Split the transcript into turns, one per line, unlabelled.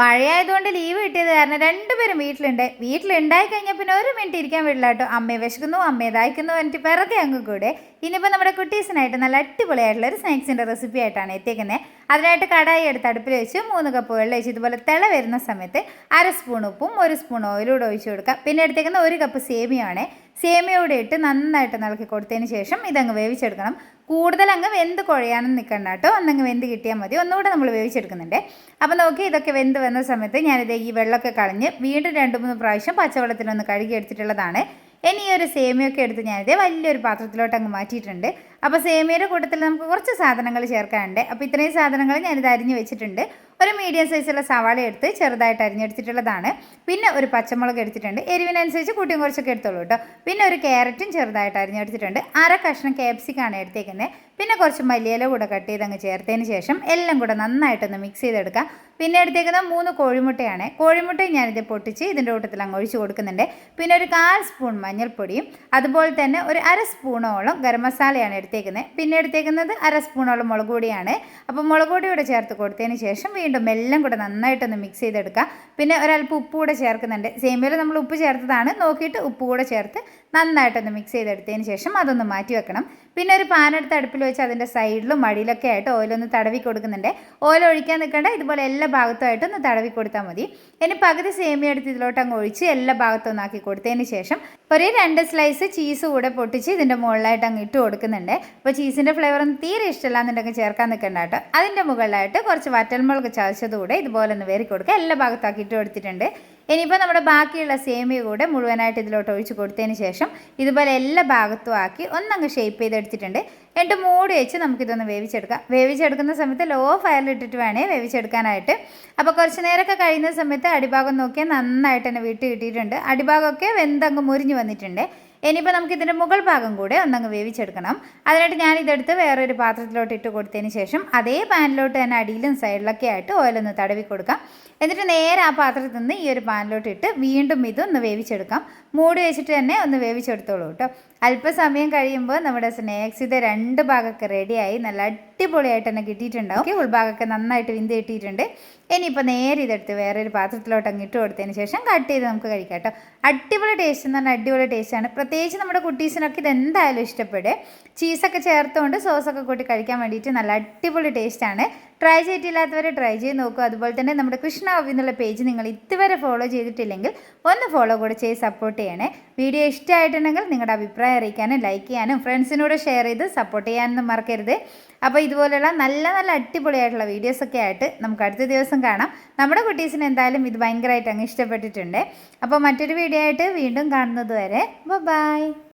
മഴയായതുകൊണ്ട് ലീവ് കിട്ടിയത് കാരണം രണ്ടുപേരും വീട്ടിലുണ്ട്. വീട്ടിലുണ്ടായി കഴിഞ്ഞാൽ പിന്നെ ഒരു മിനിറ്റ് ഇരിക്കാൻ വിടില്ല കേട്ടോ. അമ്മയെ വിശക്കുന്നു അമ്മയെ ദാഹിക്കുന്നു എന്നിട്ട് പിറകെ അങ്ങ് കൂടെ. ഇനിയിപ്പോൾ നമ്മുടെ കുട്ടീസിനായിട്ട് നല്ല അടിപൊളിയായിട്ടുള്ള ഒരു സ്നാക്സിന്റെ റെസിപ്പി ആയിട്ടാണ് എത്തിക്കുന്നത് അതിനായിട്ട് കടായി എടുത്ത് അടുപ്പിൽ വെച്ച് മൂന്ന് കപ്പ് വെള്ളം ഒഴിച്ച് ഇതുപോലെ തിള വരുന്ന സമയത്ത് അര സ്പൂൺ ഉപ്പും ഒരു സ്പൂൺ ഓയിലൂടെ ഒഴിച്ച് കൊടുക്കുക പിന്നെ എടുത്തേക്കുന്ന ഒരു കപ്പ് സേമിയാണ് സേമിയോടെ ഇട്ട് നന്നായിട്ട് നിളക്കി കൊടുത്തതിന് ശേഷം ഇതങ്ങ് വേവിച്ചെടുക്കണം. കൂടുതൽ അങ്ങ് വെന്ത് കുഴയാനും നിൽക്കണ്ട കേട്ടോ. ഒന്നങ്ങ് വെന്ത് കിട്ടിയാൽ മതി. ഒന്നുകൂടെ നമ്മൾ വേവിച്ചെടുക്കുന്നുണ്ട്. അപ്പോൾ നോക്കി ഇതൊക്കെ വെന്ത് വന്ന സമയത്ത് ഞാനിത് ഈ വെള്ളമൊക്കെ കളഞ്ഞ് വീണ്ടും രണ്ട് മൂന്ന് പ്രാവശ്യം പച്ചവെള്ളത്തിലൊന്ന് കഴുകി എടുത്തിട്ടുള്ളതാണ് ഇനി ഈ ഒരു സേമിയൊക്കെ എടുത്ത് ഞാനിത് വലിയൊരു പാത്രത്തിലോട്ട് അങ്ങ് മാറ്റിയിട്ടുണ്ട്. അപ്പോൾ സേമിയയുടെ കൂട്ടത്തിൽ നമുക്ക് കുറച്ച് സാധനങ്ങൾ ചേർക്കാനുണ്ട്. അപ്പോൾ ഇത്രയും സാധനങ്ങൾ ഞാനിത് അരിഞ്ഞ് വെച്ചിട്ടുണ്ട്. ഒരു മീഡിയം സൈസുള്ള സവാള എടുത്ത് ചെറുതായിട്ട് അരിഞ്ഞെടുത്തിട്ടുള്ളതാണ്. പിന്നെ ഒരു പച്ചമുളക് എടുത്തിട്ടുണ്ട്. എരിവിനനുസരിച്ച് കൂട്ടിയും കുറച്ചൊക്കെ എടുത്തോളൂ കേട്ടോ. പിന്നെ ഒരു ക്യാരറ്റും ചെറുതായിട്ട് അരിഞ്ഞെടുത്തിട്ടുണ്ട്. അര കഷ്ണം ക്യാപ്സിക്കാണ് എടുത്തേക്കുന്നത് പിന്നെ കുറച്ച് മല്ലിയില കൂടെ കട്ട് ചെയ്ത് അങ്ങ് ചേർത്തതിന് ശേഷം എല്ലാം കൂടെ നന്നായിട്ടൊന്ന് മിക്സ് ചെയ്തെടുക്കാം പിന്നെ എടുത്തേക്കുന്ന മൂന്ന് കോഴിമുട്ടയാണ്. കോഴിമുട്ടയും ഞാനിത് പൊട്ടിച്ച് ഇതിന്റെ കൂട്ടത്തിൽ അങ്ങ് ഒഴിച്ച് കൊടുക്കുന്നുണ്ട്. പിന്നെ ഒരു കാൽ സ്പൂൺ മഞ്ഞൾപ്പൊടിയും അതുപോലെ തന്നെ ഒരു അര സ്പൂണോളം ഗരം മസാലയാണ് എടുത്തേക്കുന്നത് പിന്നെ എടുത്തേക്കുന്നത് അര സ്പൂണോളം മുളക് പൊടിയാണ്. അപ്പോൾ മുളക് പൊടി ചേർത്ത് കൊടുത്തതിന് ശേഷം വീണ്ടും എല്ലാം കൂടെ നന്നായിട്ടൊന്ന് മിക്സ് ചെയ്തെടുക്കുക പിന്നെ ഒരല്പം ഉപ്പ് കൂടെ ചേർക്കുന്നുണ്ട് സേമിയയിൽ നമ്മൾ ഉപ്പ് ചേർത്തതാണ്. നോക്കിയിട്ട് ഉപ്പ് കൂടെ ചേർത്ത് നന്നായിട്ടൊന്ന് മിക്സ് ചെയ്തെടുത്തതിന് ശേഷം അതൊന്ന് മാറ്റി വെക്കണം. പിന്നെ ഒരു പാനെടുത്ത് അടുപ്പിൽ വെച്ച് അതിന്റെ സൈഡിലും മടിയിലൊക്കെ ആയിട്ട് ഓയിലൊന്ന് തടവി കൊടുക്കുന്നുണ്ട്. ഓയിൽ ഒഴിക്കാൻ നിൽക്കേണ്ട ഇതുപോലെ എല്ലാ ഭാഗത്തുമായിട്ട് ഒന്ന് തടവി കൊടുത്താൽ മതി. ഇനി പകുതി സേമിയ എടുത്ത് ഇതിലോട്ട് അങ്ങ് ഒഴിച്ച് എല്ലാ ഭാഗത്തും ഒന്നാക്കി കൊടുത്തതിന് ശേഷം ഒരു രണ്ട് സ്ലൈസ് ചീസ് കൂടെ പൊട്ടിച്ച് ഇതിന്റെ മുകളിലായിട്ട് അങ്ങ് ഇട്ട് കൊടുക്കുന്നുണ്ട്. അപ്പോൾ ചീസിന്റെ ഫ്ലേവർ ഒന്നും തീരെ ഇഷ്ടമല്ല എന്നുണ്ടെങ്കിൽ ചേർക്കാൻ നിൽക്കേണ്ട കേട്ടോ. അതിന്റെ മുകളിലായിട്ട് കുറച്ച് വറ്റൽമുളക് ചതച്ചതുകൂടെ ഇതുപോലെ ഒന്ന് വേറി കൊടുക്കുക എല്ലാ ഭാഗത്താക്കി ഇട്ട് കൊടുത്തിട്ടുണ്ട്. ഇനിയിപ്പോൾ നമ്മുടെ ബാക്കിയുള്ള സേമിയ കൂടെ മുഴുവനായിട്ട് ഇതിലോട്ട് ഒഴിച്ച് കൊടുത്തതിന് ശേഷം ഇതുപോലെ എല്ലാ ഭാഗത്തും ആക്കി ഒന്നങ്ങ് ഷേപ്പ് ചെയ്തെടുത്തിട്ടുണ്ട്. എന്നിട്ട് മൂടി വെച്ച് നമുക്കിതൊന്ന് വേവിച്ചെടുക്കാം. വേവിച്ചെടുക്കുന്ന സമയത്ത് ലോ ഫയറിലിട്ടിട്ട് വേണേ വേവിച്ചെടുക്കാനായിട്ട്. അപ്പോൾ കുറച്ച് നേരമൊക്കെ കഴിയുന്ന സമയത്ത് അടിഭാഗം നോക്കിയാൽ നന്നായിട്ട് തന്നെ വിട്ട് കിട്ടിയിട്ടുണ്ട്. അടിഭാഗമൊക്കെ വെന്തങ്ങ് മുരിഞ്ഞ് വന്നിട്ടുണ്ട്. ഇനിയിപ്പോൾ നമുക്ക് ഇതിന്റെ മുകൾ ഭാഗം കൂടെ ഒന്നങ്ങ് വേവിച്ചെടുക്കണം. അതിനായിട്ട് ഞാൻ ഇതെടുത്ത് വേറൊരു പാത്രത്തിലോട്ട് ഇട്ട് കൊടുത്തതിന് ശേഷം അതേ പാനിലോട്ട് തന്നെ അടിയിലും സൈഡിലൊക്കെ ആയിട്ട് ഓയിലൊന്ന് തടവി കൊടുക്കാം. എന്നിട്ട് നേരെ ആ പാത്രത്തിൽ നിന്ന് ഈ ഒരു പാനിലോട്ട് ഇട്ട് വീണ്ടും ഇതൊന്ന് വേവിച്ചെടുക്കാം. മൂടി വെച്ചിട്ട് തന്നെ ഒന്ന് വേവിച്ചെടുത്തോളൂ കേട്ടോ. അല്പസമയം കഴിയുമ്പോൾ നമ്മുടെ സ്നാക്സ് ഇത് രണ്ട് ഭാഗമൊക്കെ റെഡിയായി നല്ല അടിപൊളിയായിട്ട് തന്നെ കിട്ടിയിട്ടുണ്ടാവും. ഉൾഭാഗമൊക്കെ നന്നായിട്ട് വിന്ത് കിട്ടിയിട്ടുണ്ട്. ഇനിയിപ്പോൾ നേരെ ഇതെടുത്ത് വേറൊരു പാത്രത്തിലോട്ട് അങ്ങ് ഇട്ട് കൊടുത്തതിന് ശേഷം കട്ട് ചെയ്ത് നമുക്ക് കഴിക്കാം കേട്ടോ. അടിപൊളി ടേസ്റ്റ് എന്ന് പറഞ്ഞാൽ അടിപൊളി ടേസ്റ്റാണ് പ്രത്യേകിച്ച് നമ്മുടെ കുട്ടീസിനൊക്കെ ഇത് എന്തായാലും ഇഷ്ടപ്പെടും ചീസൊക്കെ ചേർത്തുകൊണ്ട് സോസൊക്കെ കൂട്ടി കഴിക്കാൻ വേണ്ടിയിട്ട് നല്ല അടിപൊളി ടേസ്റ്റാണ് ട്രൈ ചെയ്തിട്ടില്ലാത്തവരെ ട്രൈ ചെയ്ത് നോക്കുക അതുപോലെ തന്നെ നമ്മുടെ കൃഷ്ണ ഹോബി എന്നുള്ള പേജ് നിങ്ങൾ ഇതുവരെ ഫോളോ ചെയ്തിട്ടില്ലെങ്കിൽ ഒന്ന് ഫോളോ കൂടെ ചെയ്ത് സപ്പോർട്ട് ചെയ്യണേ. വീഡിയോ ഇഷ്ടമായിട്ടുണ്ടെങ്കിൽ നിങ്ങളുടെ അഭിപ്രായം അറിയിക്കാനും ലൈക്ക് ചെയ്യാനും ഫ്രണ്ട്സിനോട് ഷെയർ ചെയ്ത് സപ്പോർട്ട് ചെയ്യാനൊന്നും മറക്കരുത്. അപ്പോൾ ഇതുപോലെയുള്ള നല്ല നല്ല അടിപൊളിയായിട്ടുള്ള വീഡിയോസൊക്കെ ആയിട്ട് നമുക്ക് അടുത്ത ദിവസം കാണാം. നമ്മുടെ കുട്ടീസിന് എന്തായാലും ഇത് ഭയങ്കരമായിട്ട് അങ്ങ് ഇഷ്ടപ്പെട്ടിട്ടുണ്ട്. അപ്പോൾ മറ്റൊരു വീഡിയോ ആയിട്ട് വീണ്ടും കാണുന്നത് വരെ ബൈ